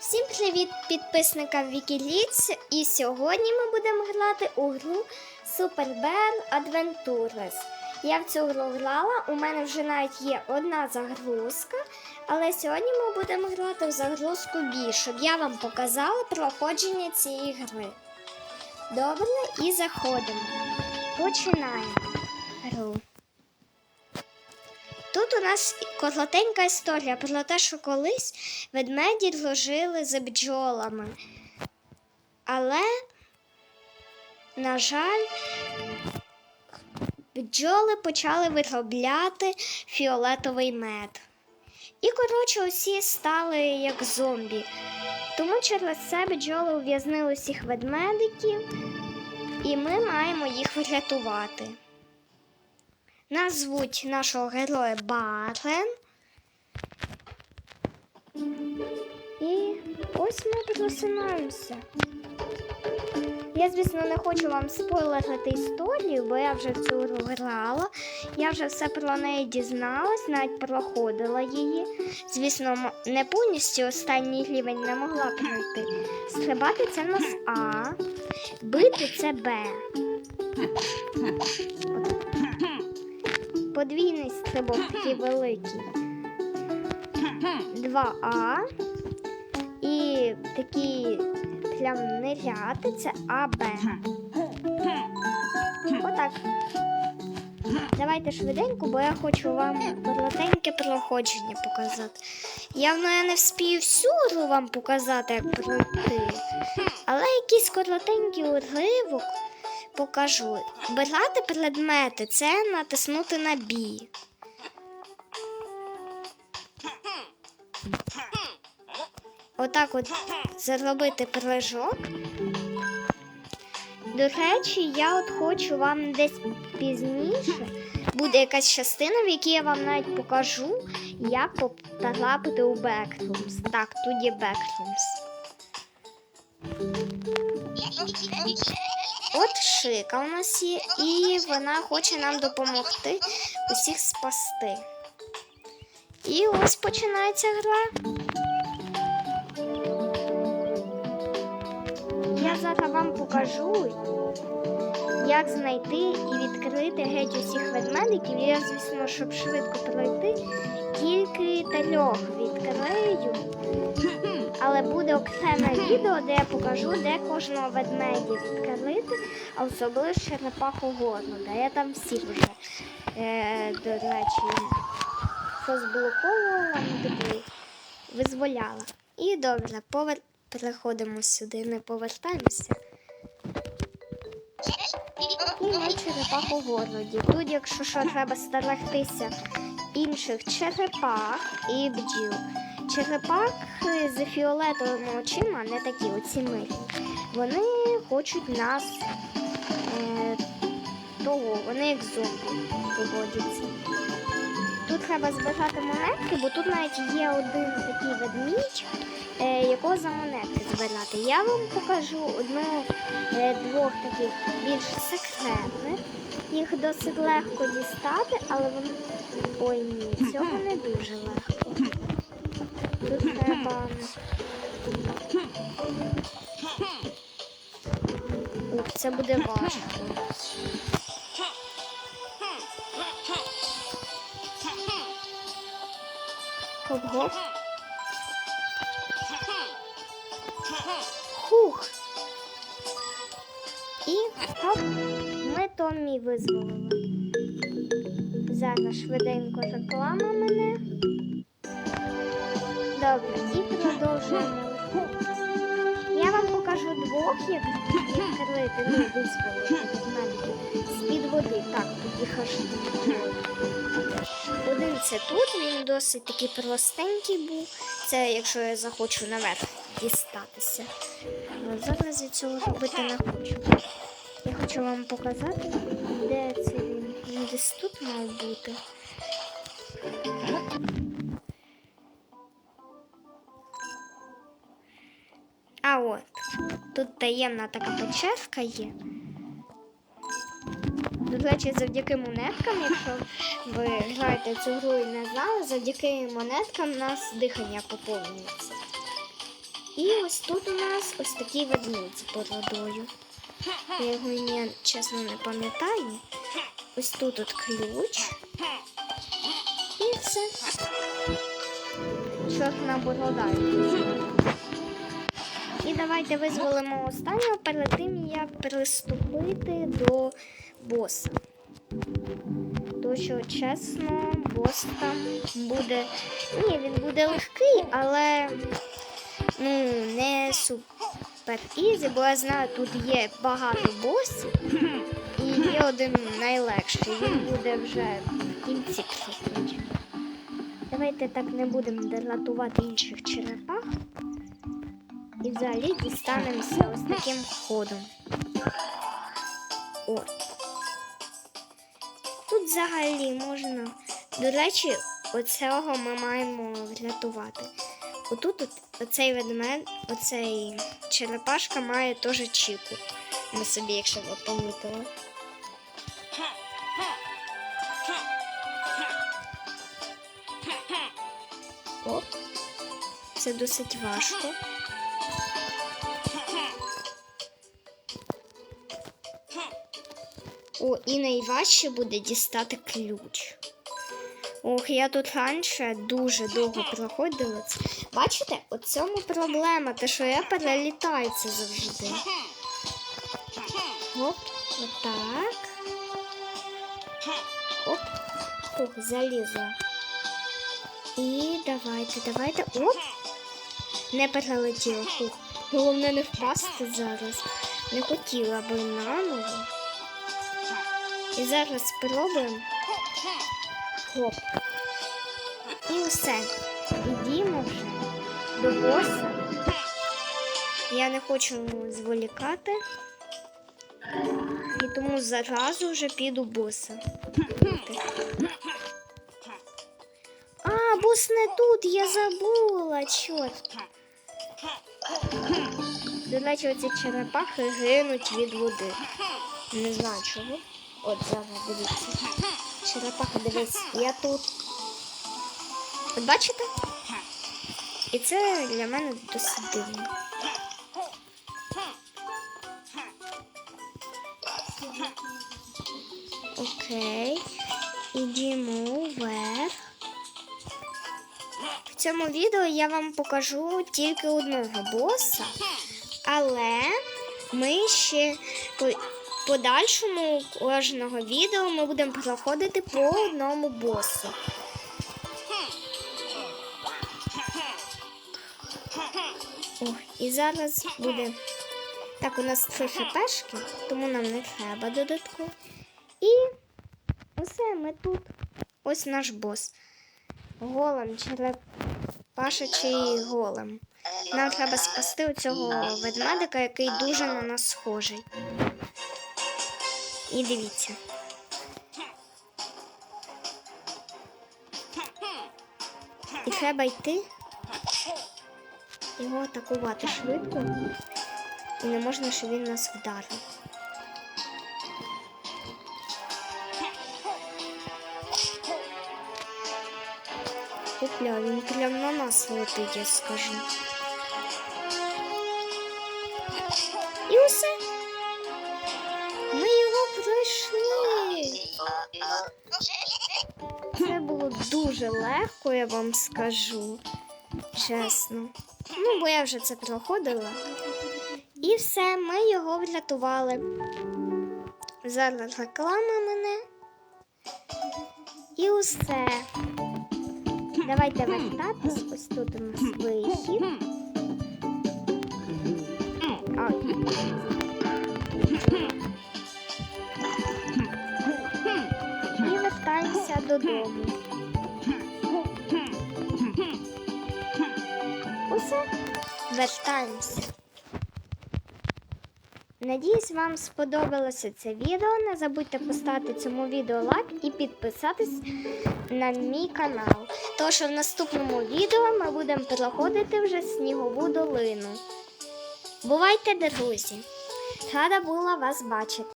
Всім привіт підписникам Wikileaks! І сьогодні ми будемо грати у гру Super Bear Adventures. Я в цю гру грала, у мене вже навіть є одна загрузка, але сьогодні ми будемо грати в загрузку бі, щоб я вам показала проходження цієї гри. Добре, і заходимо. Починаємо гру. Тут у нас коротенька історія про те, що колись ведмеді дружили з бджолами. Але, на жаль, бджоли почали виробляти фіолетовий мед. І, коротше, усі стали як зомбі. Тому через це бджоли ув'язнили усіх ведмедиків, і ми маємо їх врятувати. Нас звуть нашого героя Барен. І ось ми просинаємося. Я, звісно, не хочу вам спойлерити історію, бо я вже в цю грала. Я вже все про неї дізналась, навіть проходила її. Звісно, не повністю останній рівень не могла пройти. Стрибати це нас А, бити це Б. Подвійний стрибок такий великий. 2А. І такі прям ниряти це АБ. Отак. Давайте швиденько, бо я хочу вам коротеньке проходження показати. Явно я не вспію всю гру вам показати, як пройти. Але якийсь коротенький уривок покажу. Брати предмети це натиснути на бій. Отак от зробити прыжок. До речі, я от хочу вам десь пізніше. Буде якась частина, в якій я вам навіть покажу, як потрапити у Бекрумс. Так, тут є Бекрумс. От Шика у нас є, і вона хоче нам допомогти усіх спасти. І ось починається гра. Я зараз вам покажу, як знайти і відкрити геть усіх ведмедиків. Я, звісно, щоб швидко пройти, тільки трьох відкрию. Але буде окреме відео, де я покажу, де кожного ведмедя відкрити, а особливо черепаху горну, де я там всіх вже, е, до речі, розблоковувала, ну, визволяла. І добре, повер... переходимо сюди, не повертаємося. І ми черепаху городі. Тут, якщо що, треба стерегтися інших черепах і бджіл. Черепахи з фіолетовими очима, не такі оці милі. Вони хочуть нас е, того, вони як зомбі поводяться. Тут треба збирати монетки, бо тут навіть є один такий ведмідь, е, якого за монетки збирати. Я вам покажу одну е, таких більш секретних. Їх досить легко дістати, але вони. Ой ні, цього не дуже легко. Це буде важко. Хоп-гоп. Хух. І хоп, ми Томмі визволили. Зараз швиденько реклама мене. Добре, і продовжуємо. Я вам покажу двох, як відкрити, ну, ведмедиків з-під води. Так, тут їх. Один це тут, він досить такий простенький був. Це якщо я захочу наверх дістатися. Але зараз я цього робити не хочу. Я хочу вам показати, де це. Він десь тут мав бути. Тут таємна така печерка є. До речі, завдяки монеткам, якщо ви граєте цю гру і не знали, завдяки монеткам у нас дихання поповнюється. І ось тут у нас ось такий ведмідь з бородою. Я його ім'я, чесно, не пам'ятаю. Ось тут от ключ. І все. Чорна борода. І давайте визволимо останнього перед тим, як приступити до боса. Тому що, чесно, бос там буде. Ні, він буде легкий, але ну, не супер ізі, бо я знаю, тут є багато босів. І є один найлегший. Він буде вже в кінці. Давайте так не будемо дратувати інших черепах. І взагалі дістанемося ось таким ходом. О. Тут взагалі можна. До речі, оцього ми маємо врятувати. Отут от, оцей ведмед, оцей черепашка має теж чіку. На собі, якщо ви помітили. Оп. Це досить важко. О, і найважче буде дістати ключ. Ох, я тут раніше дуже довго проходила. Бачите, у цьому проблема, те, що я перелітаю це завжди. Оп, отак. Оп, Ух, залізла. І давайте, давайте. Оп! Не перелетіла. Фух. Головне не впасти зараз. Не хотіла би на ногу. І зараз спробуємо. Хоп. І все. Ідімо вже до боса. Я не хочу зволікати. І тому зразу вже піду боса. А, бос не тут, я забула, чорт. До речі, оці черепахи гинуть від води. Не знаю чого. От зараз дивіться. Черепаха, дивись, я тут. От бачите? І це для мене досить дивно. Окей. Ідімо вверх. В цьому відео я вам покажу тільки одного боса, але ми ще подальшому кожного відео ми будемо проходити по одному босу. О, і зараз буде. Так, у нас три хпшки, тому нам не треба додатково. І усе, ми тут. Ось наш бос. Голем, черепашечий голем. Нам треба спасти оцього ведмедика, який дуже на нас схожий. І дивіться. І треба йти, його атакувати швидко. І не можна, щоб він нас вдарив. Опля, він прям на нас летить, я скажу. Дуже легко, я вам скажу. Чесно. Ну, бо я вже це проходила. І все, ми його врятували. Зараз реклама мене. І усе. Давайте вертатись. Ось тут у нас вихід. І вертаємося додому. Вертаємося. Надіюсь, вам сподобалося це відео. Не забудьте поставити цьому відео лайк і підписатись на мій канал. Тож в наступному відео ми будемо проходити вже снігову долину. Бувайте, друзі! Рада була вас бачити!